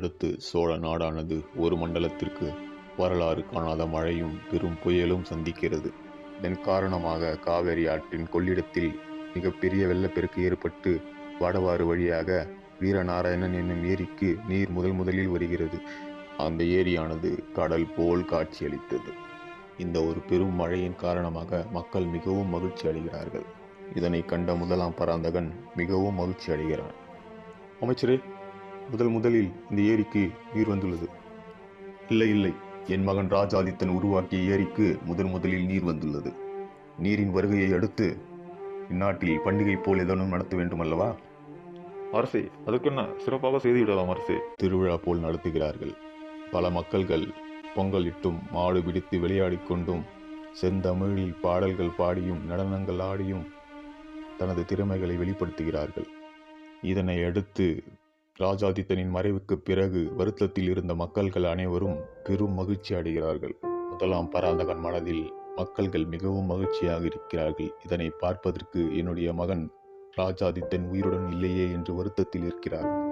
அடுத்து சோழ நாடானது ஒரு மண்டலத்திற்கு வரலாறு காணாத மழையும் பெரும் புயலும் சந்திக்கிறது. இதன் காரணமாக காவேரி ஆற்றின் கொள்ளிடத்தில் மிகப்பெரிய வெள்ளப்பெருக்கு ஏற்பட்டு வடவாறு வழியாக வீரநாராயணன் என்னும் ஏரிக்கு நீர் முதல் முதலில் வருகிறது. அந்த ஏரியானது கடல் போல் காட்சியளித்தது. இந்த ஒரு பெரும் மழையின் காரணமாக மக்கள் மிகவும் மகிழ்ச்சி அடைகிறார்கள். இதனை கண்ட முதலாம் பராந்தகன் மிகவும் மகிழ்ச்சி அடைகிறான். அமைச்சரே முதல் முதலில் இந்த ஏரிக்கு நீர் வந்துள்ளது. இல்லை இல்லை. என் மகன் ராஜாதித்தன் உருவாக்கிய ஏரிக்கு முதன் முதலில் நீர் வந்துள்ளது. நீரின் வருகையை அடுத்து இந்நாட்டில் பண்டிகை போல் ஏதேனும் நடத்த வேண்டும் அல்லவா அரசே அதுக்கென்ன சிறப்பாக செய்துவிடலாம் அரசே. திருவிழா போல் நடத்துகிறார்கள். பல மக்கள்கள் பொங்கல் இட்டும் மாடு பிடித்து விளையாடிக் கொண்டும் செந்தமிழில் பாடல்கள் பாடியும் நடனங்கள் ஆடியும் தனது திறமைகளை வெளிப்படுத்துகிறார்கள். இதனை அடுத்து ராஜாதித்தனின் மறைவுக்கு பிறகு வருத்தத்தில் இருந்த மக்கள்கள் அனைவரும் பெரும் மகிழ்ச்சி அடைகிறார்கள். முதலாம் பராந்தகன் மனதில் மக்கள்கள் மிகவும் மகிழ்ச்சியாக இருக்கிறார்கள். இதனை பார்ப்பதற்கு என்னுடைய மகன் ராஜாதித்தன் உயிருடன் இல்லையே என்று வருத்தத்தில் இருக்கிறார்.